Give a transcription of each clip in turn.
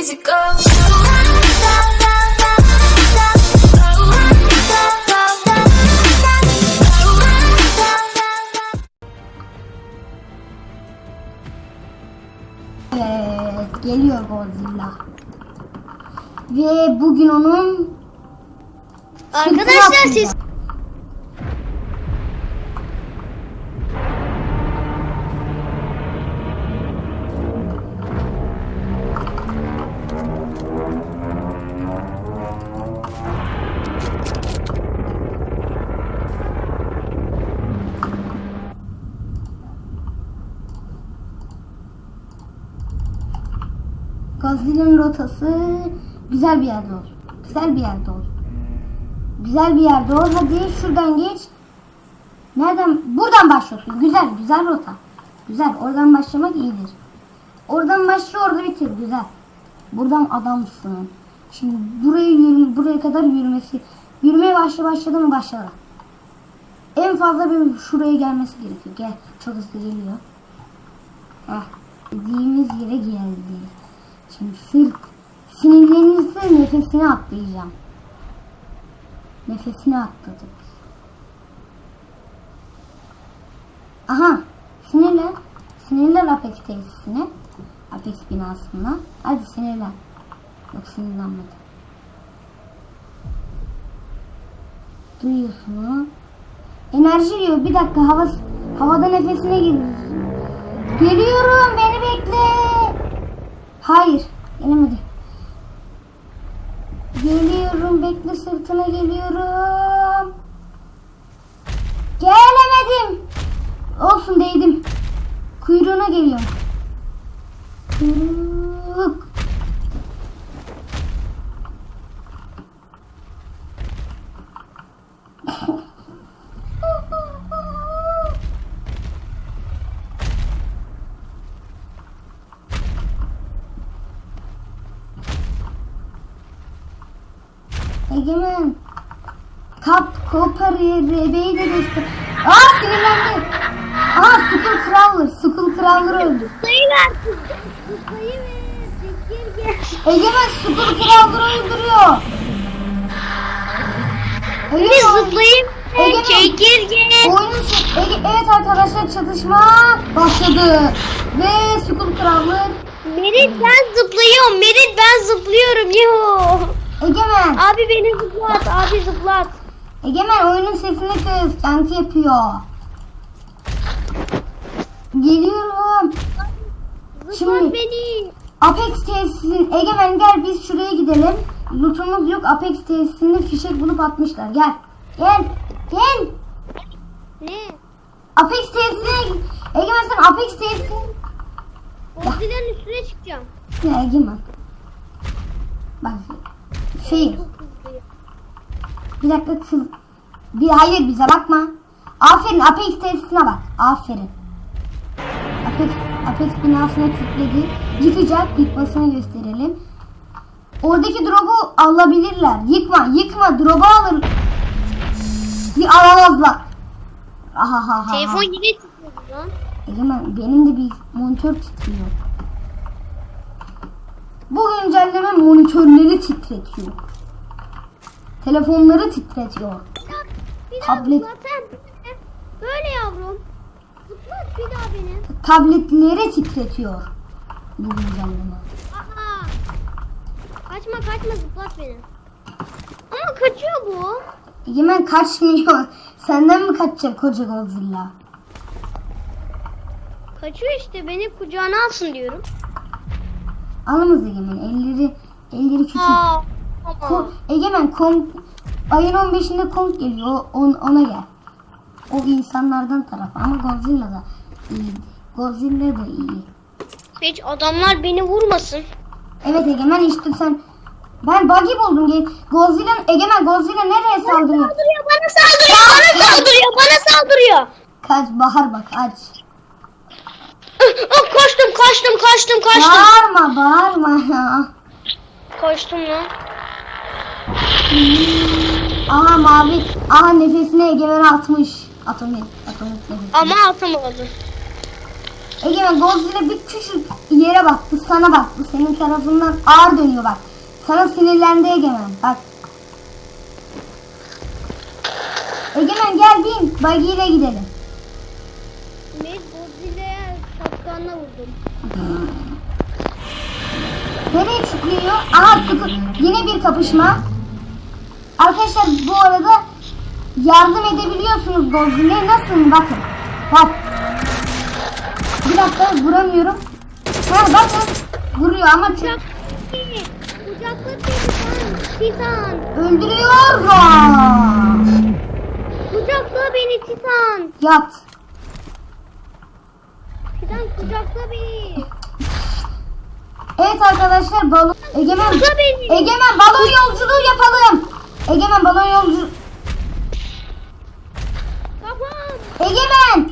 easy. Evet, geliyor Godzilla. Ve bugün onun Arkadaşlar siz Godzilla'nın rotası güzel bir yerde ol. Güzel bir yerde ol. Güzel bir yerde ol. Hadi şuradan geç. Nereden? Buradan başlıyorsun. Güzel, güzel rota. Güzel. Oradan başlamak iyidir. Oradan başla, orada bitir. Güzel. Buradan adamsın. Şimdi buraya yürü, buraya kadar yürümesi. Yürümeye başla başladı mı başladı. En fazla bir şuraya gelmesi gerekiyor. Gel. Çok hızlı geliyor. Heh. Dediğimiz yere geldi. Şimdi sinirlerinizle nefesini atlayacağım. Nefesini atladık. Aha sinirlen. Sinirlen Apex tesisine. Apex binasına. Hadi sinirlen. Yok sinirlenmedi. Duyuyorsun mu? Enerji diyor. Bir dakika hava havada nefesine gir. Geliyorum beni bekle. Hayır. Gelemedi. Geliyorum. Bekle sırtına geliyorum. Gelemedim. Olsun değdim. Kuyruğuna geliyorum. Kuyruk. Egemen. Kap, kopar, rebeyi de göster. Aa sinirlendi. Aa Skull Crawler. Skull Crawler öldü. sayı ver. Sayı ver. Çekir gel. Egemen Skull Crawler'ı öldürüyor. Egemen, zıplayayım. Egemen. Çekir gel. oyunun Ege, evet arkadaşlar çatışma başladı. Ve Skull Crawler Merit ben zıplıyorum. Merit ben zıplıyorum. Yo. Egemen. Abi beni zıplat. Abi zıplat. Egemen oyunun sesini kız. Yankı yapıyor. Geliyorum. Zıplat Şimdi- beni. Apex tesisinin Egemen gel biz şuraya gidelim. Lootumuz yok. Apex tesisinde fişek bulup atmışlar. Gel. Gel. Gel. Ne? Apex tesisine Egemen sen Apex tesisine Godzilla'nın üstüne çıkacağım. Ya Egemen. Bak. Şey. Bir dakika kız. Bir hayır bize bakma. Aferin Apex tesisine bak. Aferin. Apex, Apex binasına kilitledi. Yıkacak. Yıkmasını gösterelim. Oradaki drop'u alabilirler. Yıkma, yıkma. Drop'u alır. Bir alamazlar. Aha ha ha. Telefon yine titriyor lan. Benim de bir monitör titriyor. Bu güncelleme monitörleri titretiyor. Telefonları titretiyor. Bir daha Tablet. zıplat sen. Böyle yavrum. Zıplat bir daha beni. Tabletleri titretiyor. Bu güncelleme. Aha. Kaçma kaçma zıplat beni. Ama kaçıyor bu. Egemen kaçmıyor. Senden mi kaçacak koca Godzilla? Kaçıyor işte beni kucağına alsın diyorum. Alamaz Egemen. Elleri elleri küçük. Aa. Ko-. Egemen Kong ayın 15'inde Kong geliyor. O- on- ona gel. O insanlardan taraf ama Godzilla da iyi. Godzilla da iyi. Hiç adamlar beni vurmasın. Evet Egemen işte sen ben buggy buldum. Godzilla Egemen Godzilla nereye saldırıyor? Saldırıyor bana saldırıyor bana saldırıyor bana saldırıyor. Kaç Bahar bak aç. Oh, koştum kaçtım kaçtım kaçtım. Bağırma bağırma ya. Koştum lan. Aha mavi. Aha nefesine Egemen atmış. Atomik. Atomik nefes. Ama atamadı. Egemen Godzilla bir küçük yere bak. Bu sana bak. Bu senin tarafından ağır dönüyor bak. Sana sinirlendi Egemen. Bak. Egemen gel bin. Buggy ile gidelim. Met Godzilla'ya şapkanla vurdum. Nereye çıkıyor? Aha. Yine bir kapışma. Arkadaşlar bu arada yardım edebiliyorsunuz Godzilla'ya. Nasıl? Bakın. Bak. Bir dakika vuramıyorum. Ha bakın. Vuruyor ama çok Kucak beni. Kucakla Titan. Öldürüyorum. Kucakla beni Titan. Yat. Titan kucakla beni. Evet arkadaşlar balon Egemen Kucakla beni. Egemen balon yolculuğu yapalım. Egemen balon yolcu Kafam. Egemen.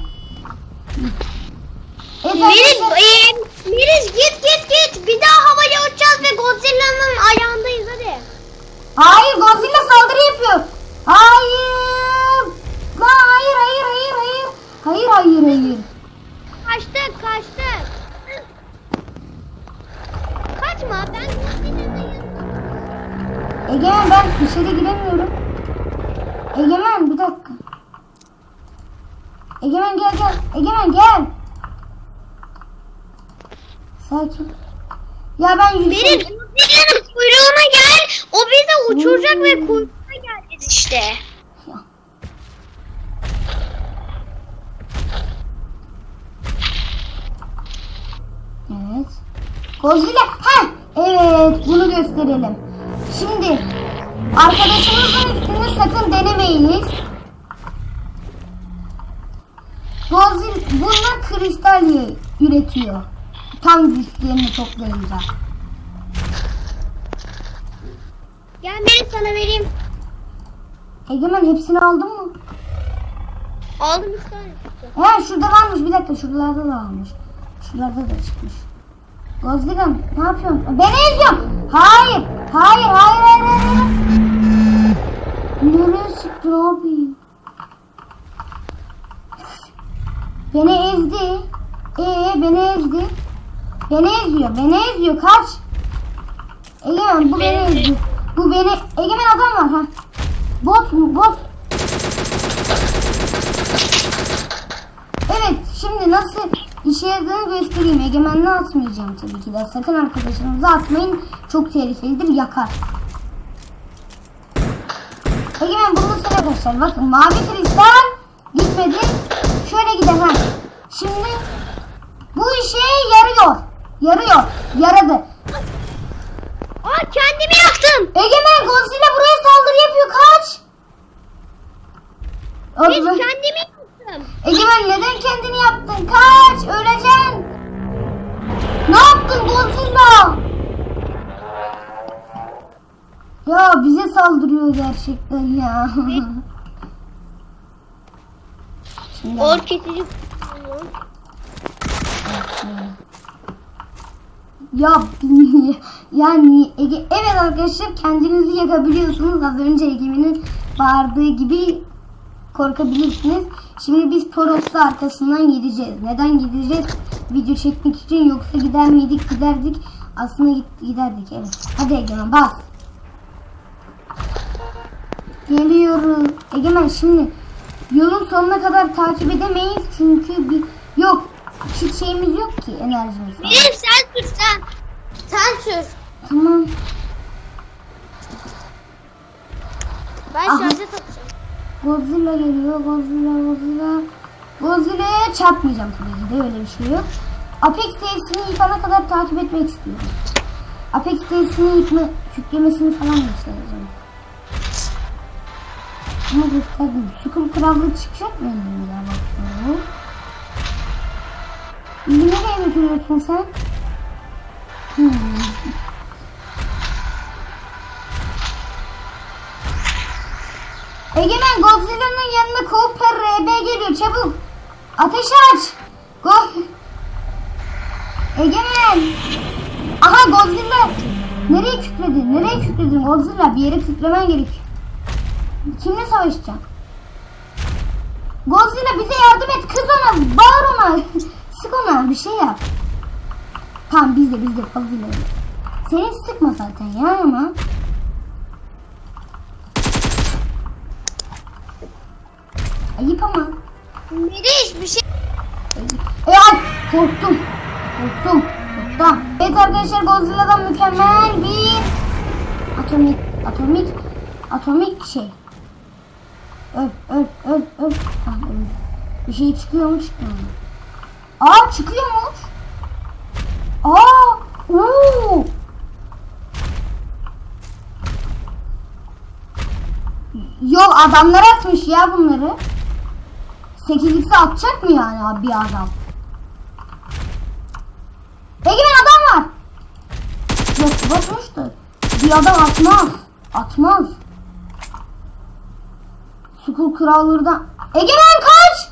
Egemen gel gel. Egemen gel. Sakin. Ya ben Meris yüksek... Godzilla'nın kuyruğuna gel. O bizi uçuracak ve kuyruğuna geleceğiz işte. Evet. Godzilla. Ha, evet bunu gösterelim. Şimdi arkadaşımızın üstünü sakın denemeyiniz. Godzilla bunlar kristal üretiyor. Tam güçlerini toplayınca. Gel Meris sana vereyim. Egemen hepsini aldın mı? Aldım üç tane çıktı. He şurada varmış bir dakika şuralarda da varmış. Şuralarda da çıkmış. Godzilla ne yapıyorsun? Beni eziyorsun. Hayır. Hayır hayır hayır hayır. hayır. Nereye çıktı abi? Beni ezdi. Ee beni ezdi. Beni eziyor. Beni eziyor. Kaç. Egemen bu beni ezdi. Bu beni. Egemen adam var ha. Bot mu? Bot. Evet şimdi nasıl işe yaradığını göstereyim. Egemenliği atmayacağım tabii ki de. Sakın arkadaşlarınızı atmayın. Çok tehlikelidir yakar. Egemen bunu söyle arkadaşlar. Bakın mavi kristal. Şöyle gider ha. Şimdi bu işe yarıyor. Yarıyor. Yaradı. Aa kendimi yaktım. Egemen Godzilla buraya saldırı yapıyor. Kaç. Abi, kendimi yaktım. Egemen neden kendini yaptın? Kaç! Öleceksin! Ne yaptın Godzilla? Ya bize saldırıyor gerçekten ya. Şimdi Or kesici. ya yani Ege evet arkadaşlar kendinizi yakabiliyorsunuz. Az önce Egemen'in bağırdığı gibi korkabilirsiniz. Şimdi biz Toros'ta arkasından gideceğiz. Neden gideceğiz? Video çekmek için yoksa gider miydik? Giderdik. Aslında git- giderdik evet. Hadi Egemen bas. Geliyorum. Egemen şimdi yolun sonuna kadar takip edemeyiz çünkü bir yok hiç şeyimiz yok ki enerjimiz. falan. Meris sen sür sen. Sen sür. Tamam. Ben Aha. şarja takacağım. Godzilla geliyor. Godzilla, Godzilla. Godzilla'ya çarpmayacağım tabii ki de öyle bir şey yok. Apex tesisini yıkana kadar takip etmek istiyorum. Apex tesisini yıkma, yüklemesini falan göstereceğim. Ama gösterdim. Sıkım krallığı çıkacak mı elimden bakıyorum. Bizi nereye götürüyorsun sen? Hmm. Egemen Godzilla'nın yanına Cooper RB geliyor çabuk. Ateş aç. Go Egemen. Aha Godzilla. Nereye kütledin? Nereye kütledin Godzilla? Bir yere kütlemen gerek. Kimle savaşacaksın? Godzilla bize yardım et. Kız ona. Bağır ona. Sık ona bir şey yap. Tamam bizde bizde fazla. Seni sıkma zaten ya ama. Ayıp ama. Meriç bir şey. E ay korktum. Korktum. Korktum. Evet arkadaşlar Godzilla'dan mükemmel bir atomik atomik atomik şey. Öl öl. Ah, öldü. Bir şey çıkıyor mu çıkmıyor mu? Aa çıkıyormuş. Aa uuu. Yok adamlar atmış ya bunları. 8x'e atacak mı yani abi bir adam? Egemen adam var. Yok batmıştı. Bir adam atmaz. Atmaz. Sukul krallığından. Egemen kaç!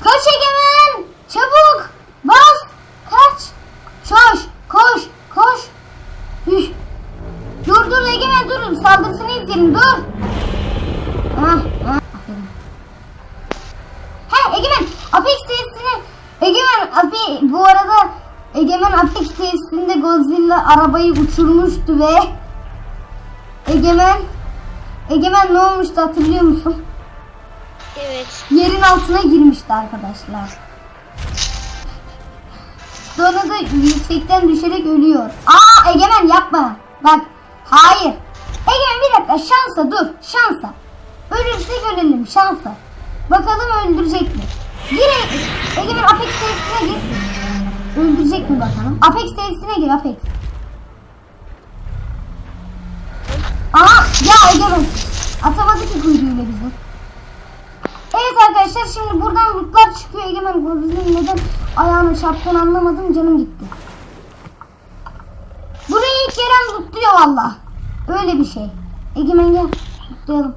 Kaç Egemen! Çabuk! Bas! Kaç! Koş! Koş! Koş! Üf. Dur dur Egemen dur. Saldırısını izleyelim dur. Hah. Aferin. He Egemen Apex testine Egemen Ape bu arada Egemen Apex testinde Godzilla arabayı uçurmuştu ve Egemen Egemen ne olmuştu hatırlıyor musun? Evet. Yerin altına girmişti arkadaşlar. Sonra da yüksekten düşerek ölüyor. Aa Egemen yapma. Bak hayır. Egemen bir dakika şansa dur şansa. Ölürse görelim şansa. Bakalım öldürecek mi? Gir Egemen Apex testine gir. Öldürecek mi bakalım? Apex testine gir Apex. Aha ya Egemen. Atamadı ki kuyruğuyla bizi. Evet arkadaşlar şimdi buradan lootlar çıkıyor. Egemen Godzilla'nın neden ayağına çarptığını anlamadım. Canım gitti. Burayı ilk gelen lootluyor valla. Öyle bir şey. Egemen gel. Lootlayalım.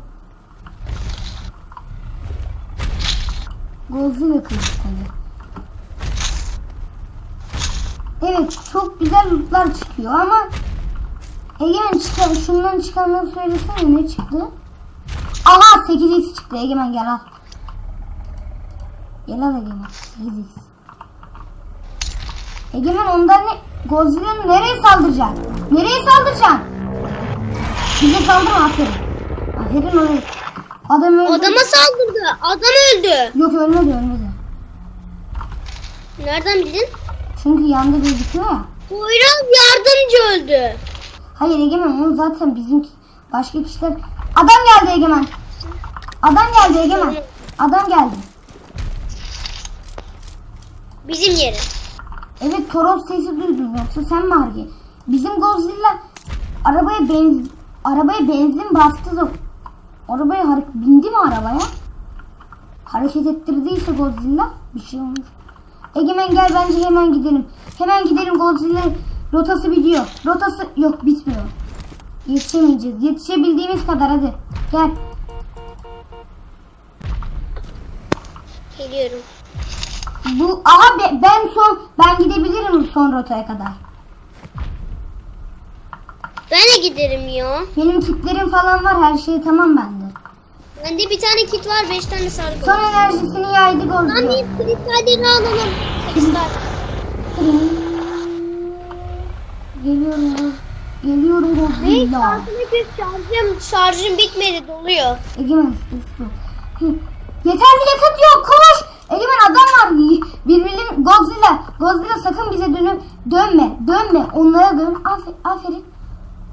Godzilla kılıçları. Evet çok güzel lootlar çıkıyor ama Egemen çıkar, şundan çıkanları söylesene ne çıktı? Aha 8x çıktı Egemen gel al. Gel al Egemen 8x. Egemen ondan ne? Godzilla'nın nereye saldıracak? Nereye saldıracaksın? Bize saldırma aferin. Aferin oraya. Adam öldü. Adama saldırdı. Adam öldü. Yok ölmedi ölmedi. Nereden bildin? Çünkü yanda gözüküyor ya. Poyraz yardımcı öldü. Hayır Egemen onu zaten bizim başka kişiler... Adam geldi Egemen. Adam geldi Egemen. Adam geldi. Bizim yere. Evet Toros sesi duydum yoksa sen mi Harbi? Bizim Godzilla arabaya benz arabaya benzin bastı da arabaya hare- bindi mi arabaya? Hareket ettirdiyse Godzilla bir şey olmuş. Egemen gel bence hemen gidelim. Hemen gidelim Godzilla rotası bitiyor. Rotası yok bitmiyor. Yetişemeyeceğiz. Yetişebildiğimiz kadar hadi. Gel. Geliyorum. Bu aha be- ben son ben gidebilirim son rotaya kadar. Ben de giderim ya. Benim kitlerim falan var her şey tamam bende. Bende bir tane kit var. Beş tane sargı Son enerjisini yaydı Lan Godzilla. bir kristalleri alalım. Kristal. Geliyorum. Geliyorum Ne? Godzilla. Şarjım, şarjım, şarjım bitmedi doluyor. Egemen sus. Hı. Yeterli yakıt yok koş. Egemen adam var. Birbirinin Godzilla. Godzilla sakın bize dönüp dönme. Dönme. Onlara dön. Aferin. Aferin.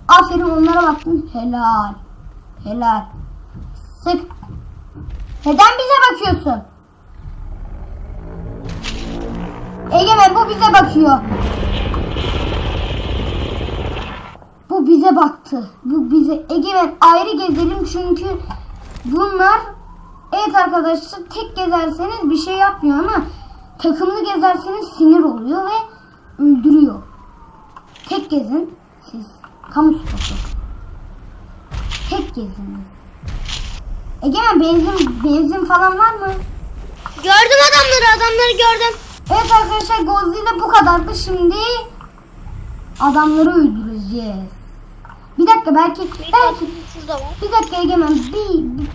Aferin onlara baktın. Helal. Helal. Sık. Neden bize bakıyorsun? Egemen bu bize bakıyor. Bu bize baktı. Bu bize Egemen ayrı gezelim çünkü bunlar evet arkadaşlar tek gezerseniz bir şey yapmıyor ama takımlı gezerseniz sinir oluyor ve öldürüyor. Tek gezin siz. Kamu spotu. Tek gezin. Egemen benzin benzin falan var mı? Gördüm adamları. Adamları gördüm. Evet arkadaşlar Godzilla bu kadardı. Şimdi adamları öldüreceğiz. Dakika belki Bir belki şurada var. bir dakika Egemen bir, bir-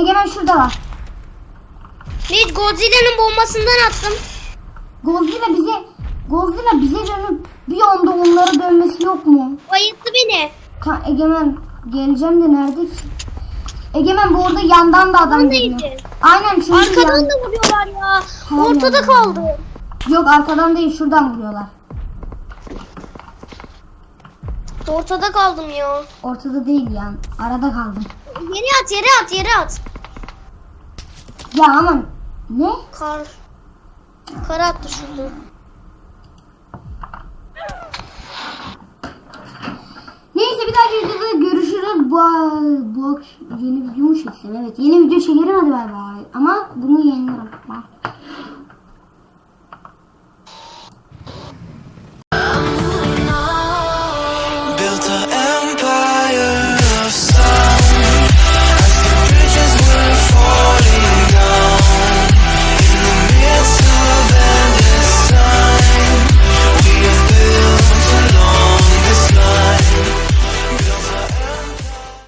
Egemen şurada var. Neyse Godzilla'nın bombasından attım. Godzilla bize Godzilla bize dönüp bir anda onlara dönmesi yok mu? Bayılttı beni. Ka Egemen geleceğim de nerede ki? Egemen bu arada yandan da adam Neredeydi? geliyor. Aynen çünkü Arkadan yan- da vuruyorlar ya. Her Ortada yerden. kaldı. Yok arkadan değil şuradan vuruyorlar. Ortada kaldım ya. Ortada değil yani. Arada kaldım. Yere at yere at yere at. Ya aman ne? Kar. Kar attı şurada. Neyse bir dahaki videoda görüşürüz. Bu, bu yeni video mu çeksem? Evet yeni video çekerim hadi bay bay. Ama bunu yayınlarım.